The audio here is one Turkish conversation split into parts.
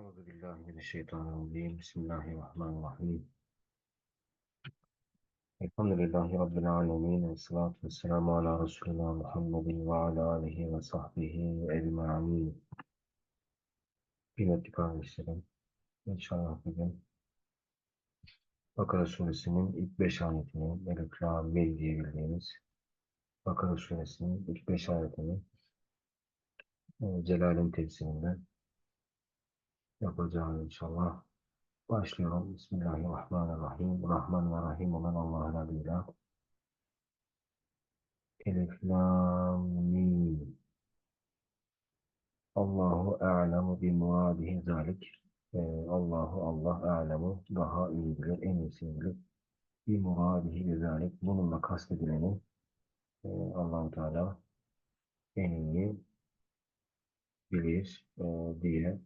Euzu billahi mineşşeytanirracim. Bismillahirrahmanirrahim. Elhamdülillahi Rabbil alemin. Ve salatu ve selamu ala Resulina Muhammedin ve ala alihi ve sahbihi ecma'in. Kıymetli kardeşlerim, inşallah bugün Bakara suresinin ilk beş ayetini, Melek Ramil diye bildiğimiz Bakara suresinin ilk beş ayetini e, Celal'in tefsirinden yapacağız inşallah. Başlıyorum. Bismillahirrahmanirrahim. Rahman ve Rahim olan Allah'ın adıyla. Elif Lam Mim. Allahu a'lemu bi muradihi zalik. Ee, Allahu Allah a'lemu daha iyi bilir, en iyisini bilir. Bi muradihi zalik. Bununla kastedileni e, Allahu Teala en iyi bilir e, diye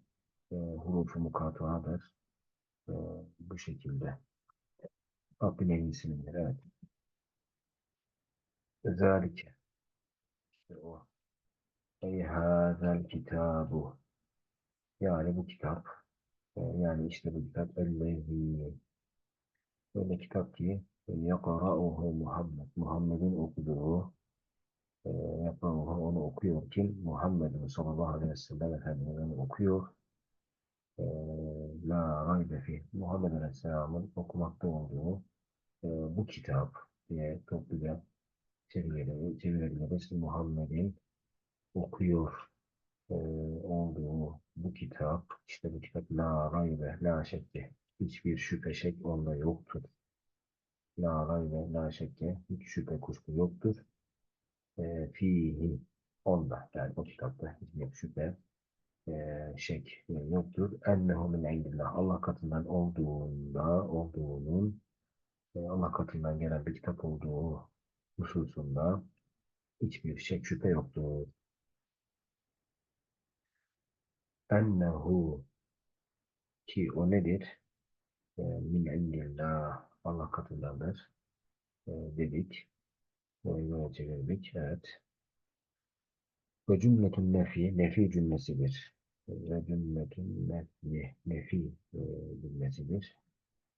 e, hurufu mukatadır. E, bu şekilde. Rabbin en bilir. Evet. Zalike. İşte o. Ey hazel kitabu. Yani bu kitap. e, Yani işte bu kitap. Ellezî. Öyle kitap ki yakara'uhu Muhammed. Muhammed'in okuduğu e, onu okuyor. Kim? Muhammed'in sallallahu aleyhi ve sellem Efendimiz okuyor. La raybe fih. Muhammed Aleyhisselam'ın okumakta olduğu e, bu kitap diye topluca çevirileri, çevirileri Muhammed'in okuyor e, olduğu bu kitap, işte bu kitap la raybe, la şekke, hiçbir şüphe şek onda yoktur. La raybe, la şekke, hiç şüphe kuşku yoktur. E, fihi, onda, yani o kitapta hiçbir şüphe e, şek yoktur. Ennehu min indillah, Allah katından olduğunda, olduğunun, Allah katından gelen bir kitap olduğu hususunda hiçbir şek şüphe yoktur. ennehu ki o nedir? Min indillah Allah katındandır e, dedik. Böyle çevirdik. Evet. Ve cümletün nefi, nefi cümlesidir. Ve cümletün nefi, nefi e, cümlesidir.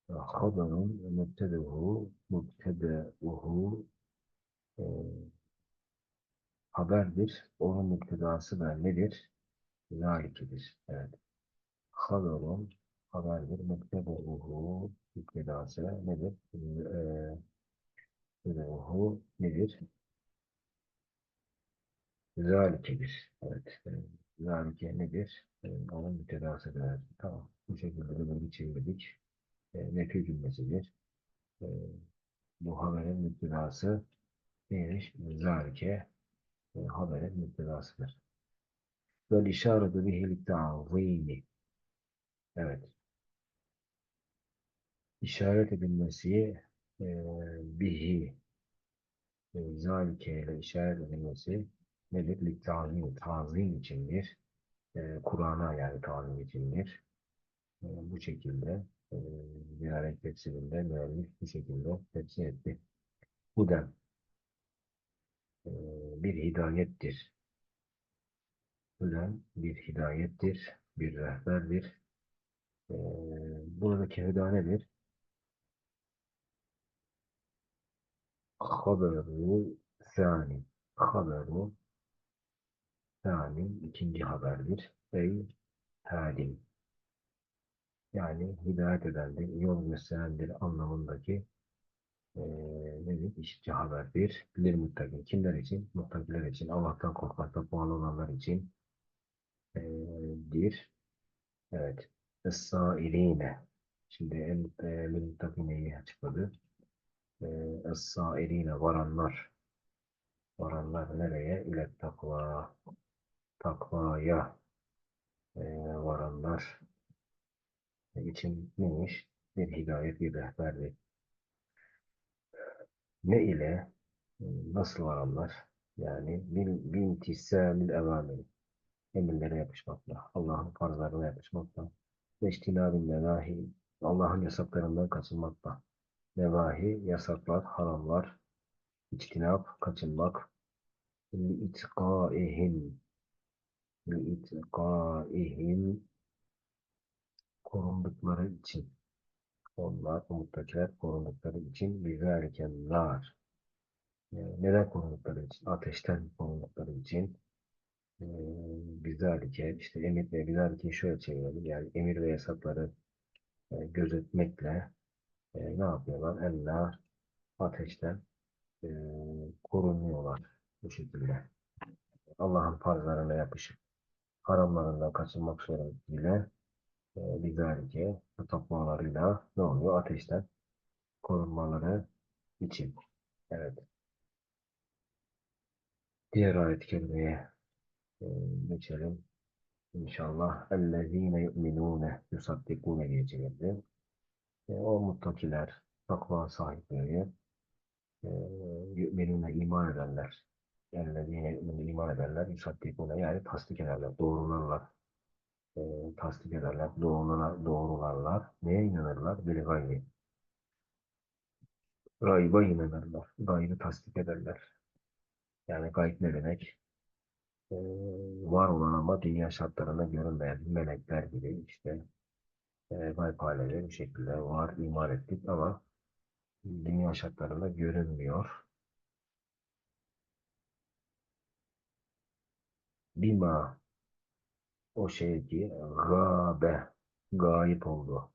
Haberun mübtedehu, mübtedehu e, haberdir. Onun müptedası da nedir? Zalikidir. Evet. Haberun haberdir. Mübtedehu müptedası nedir? Eee Mübtedehu nedir? Zalikedir. Evet. e, Zalike nedir? E, Onun müptedasıdır. Tamam. Bu şekilde de böyle çevirdik. E, nefi cümlesidir. E, bu haberin müptedası neymiş? Zalike e, haberin müptedasıdır. Vel işaretu bihil ta'zimi. Evet. İşaret edilmesi e, bihi e, zalike ile işaret edilmesi nedir? Littazim, tazim içindir. E, Kur'an'a yani tazim içindir. E, bu şekilde e, ziyaret tefsirinde müellif bu şekilde tefsir etti. Huden e, bir hidayettir. Huden bir hidayettir, bir rehberdir. E, buradaki hüda nedir? Haberu sani. Haberu sani ikinci haberdir. Ey halim. Yani hidayet edendir, yol gösterendir anlamındaki e, nedir? İşitçi haberdir. Bilir muttakin. Kimler için? Muttakiler için. Allah'tan korkmakta bağlı olanlar için e, dir. Evet. Es-sailine. Şimdi en e, muttakineyi açıkladı. E, varanlar. Varanlar nereye? İle takva. Takvaya e, varanlar için neymiş? Bir hidayet, bir rehberlik. Ne ile? Nasıl varanlar? Yani bil, bintisamil evamiri. Emirlere yapışmakla, Allah'ın farzlarına yapışmakla, ve iştinabin nevahi, Allah'ın yasaklarından kaçınmakla. Nevahi, yasaklar, haramlar, içtinab, kaçınmak, li'itqaihim, li'itqaihim, korundukları için onlar umuttakiler korundukları için bizlerken nar. Yani neden korundukları için? Ateşten korundukları için e, bizlerke işte emir ve bizlerke şöyle çevirelim. Yani emir ve yasakları e, gözetmekle e, ne yapıyorlar? Eller ateşten e, korunuyorlar bu şekilde. Allah'ın farzlarına yapışıp haramlarından kaçınmak suretiyle e, bizlerke bu takvalarıyla ne oluyor? Ateşten korunmaları için. Evet. Diğer ayet-i kerimeye e, geçelim. İnşallah. اَلَّذ۪ينَ يُؤْمِنُونَ يُصَدِّقُونَ diye çevirdi. E, o muttakiler, takva sahipleri, e, yu'minune iman edenler. Yerlediğine iman ederler, yusaddikune yani tasdik ederler, doğrularlar. E, ee, tasdik ederler, doğrular, doğrularlar. Neye inanırlar? Biri gayri. Gayba inanırlar, gaybı tasdik ederler. Yani gayb ne demek? Ee, var olan ama dünya şartlarına görünmeyen melekler gibi işte e, gayb bir şekilde var, iman ettik ama dünya şartlarında görünmüyor. Bima o şey ki gâbe gayip oldu.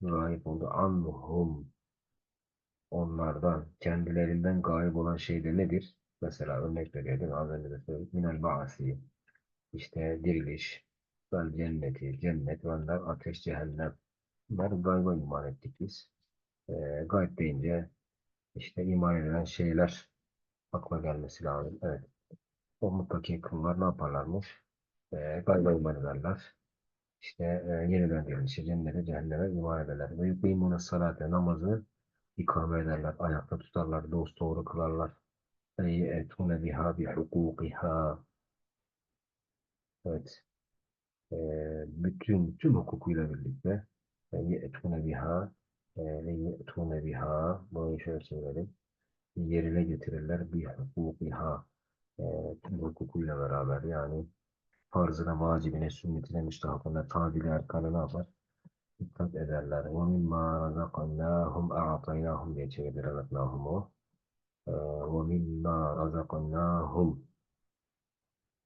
Gayip oldu. Anhum onlardan kendilerinden gayip olan şey de nedir? Mesela örnek verelim. Az önce de söyledik. Minel ba'si. İşte diriliş. Vel cenneti. Cennet. Veller ateş cehennem. Bunlar gayba iman ettik biz. E, gayb deyince işte iman edilen şeyler akla gelmesi lazım. Evet. Onluk yakınlar ne yaparlarmış? Ee, e, gayba iman ederler. İşte e, yeniden diyelim işte cennete cehenneme iman ederler. Ve yukimune salate namazı ikame ederler. Ayakta tutarlar. Dost doğru kılarlar. Ey etune biha bi hukukiha. Evet. E, bütün tüm hukukuyla birlikte e, ye'tune biha e, ve ye'tune biha bunu şöyle söyleyelim yerine getirirler bi hukukiha e, tüm hukukuyla beraber yani farzına, vacibine, sünnetine, müstahakına, tadili erkanı ne yapar? Dikkat ederler. وَمِمَّا رَزَقَنَّاهُمْ اَعْطَيْنَاهُمْ diye çevirir anlatnahum o. وَمِمَّا رَزَقَنَّاهُمْ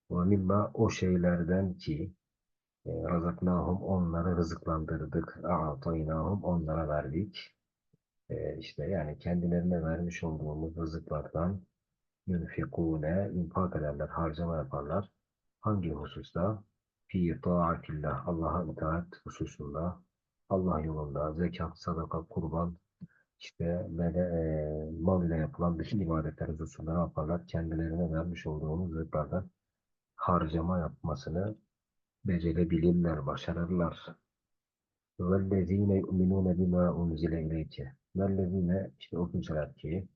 وَمِمَّا o şeylerden ki e, razaknahum onları rızıklandırdık. A'taynahum onlara verdik. E, işte yani kendilerine vermiş olduğumuz rızıklardan yunfikune infak ederler, harcama yaparlar. Hangi hususta? Fi taatillah, Allah'a itaat hususunda, Allah yolunda, zekat, sadaka, kurban, işte böyle e, mal ile yapılan bütün ibadetler hususunda ne yaparlar? Kendilerine vermiş olduğumuz rızıklardan harcama yapmasını becerebilirler, başarırlar. وَالَّذ۪ينَ يُؤْمِنُونَ بِمَا اُنْزِلَ اِلَيْكَ وَالَّذ۪ينَ işte o kimseler ki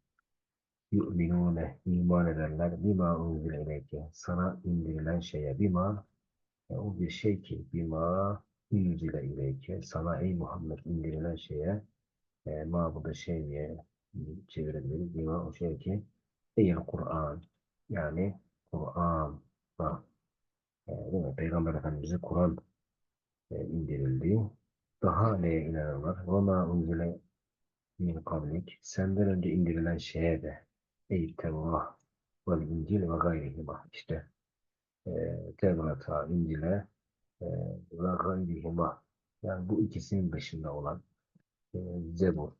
yu'minûne iman ederler bima unzile ileyke sana indirilen şeye bima e, o bir şey ki bima unzile ileyke sana ey Muhammed indirilen şeye e, ma bu da şey diye çevirebiliriz bima o şey ki değil Kur'an yani Kur'an e, değil mi? Peygamber Efendimiz'e Kur'an e, indirildi daha neye inanırlar? Ve ma unzile min kavlik senden önce indirilen şeye de ey Tevrat ve İncil ve gayrihima işte e, Tevrat'a, İncil'e e, ve gayrihima yani bu ikisinin dışında olan e, Zebur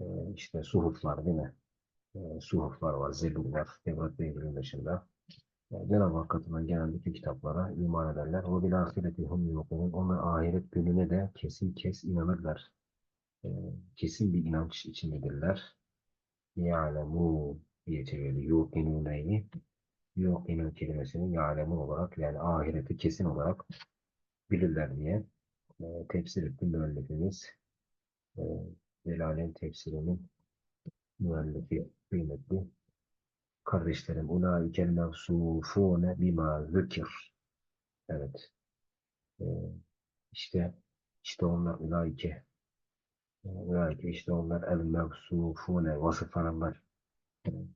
e, işte suhuflar değil mi? E, suhuflar var, Zebur var. Tevrat ve İncil'in dışında. Cenab-ı Hak katından gelen bütün kitaplara iman ederler. O bil ahireti hum yukunun. Onlar ahiret gününe de kesin kes inanırlar. E, kesin bir inanç içindedirler. Ya'lemu diye çevirdi. Yuqinuneyi. Yuqinun kelimesini ya'lemu olarak yani ahireti kesin olarak bilirler diye e, tefsir etti müellifimiz. E, Celaleyn tefsirinin müellifi kıymetli kardeşlerim. Ulâikel mevsûfûne bimâ zükir. Evet. E, işte işte onlar ulaike ulaike işte onlar el mevsûfûne vasıflananlar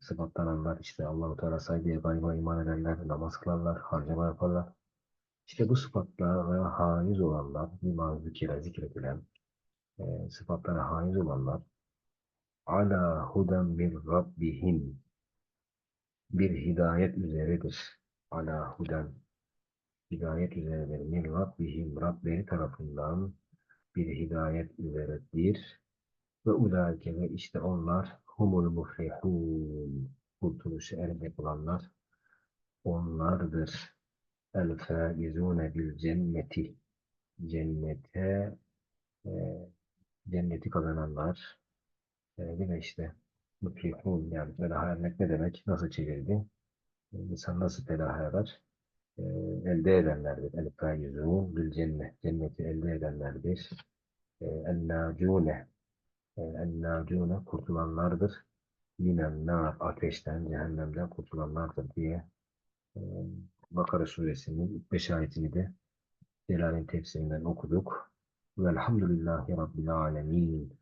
sıfatlananlar işte Allah-u Teala saygıya gayba iman ederler, namaz kılarlar, harcama yaparlar. İşte bu sıfatlara haiz olanlar, lima zikire zikredilen e, sıfatlara haiz olanlar ala huden min rabbihim bir hidayet üzeredir. Ala huden hidayet üzeredir. Min rabbihim Rableri tarafından bir hidayet üzeredir. Ve ulaike ve işte onlar humul muflihun kurtuluşu erecek olanlar onlardır. El faizune bil cenneti cennete e, cenneti kazananlar e, yine işte muflihun yani felaha ermek ne demek? Nasıl çevirdi? E, İnsan nasıl felaha erer? E, elde edenlerdir. El faizun bil cennet cenneti elde edenlerdir. E, el nacune el nacune kurtulanlardır. Minen nar ateşten, cehennemden kurtulanlardır diye e, Bakara suresinin ilk beş ayetini de Celal'in tefsirinden okuduk. Velhamdülillahi Rabbil alemin.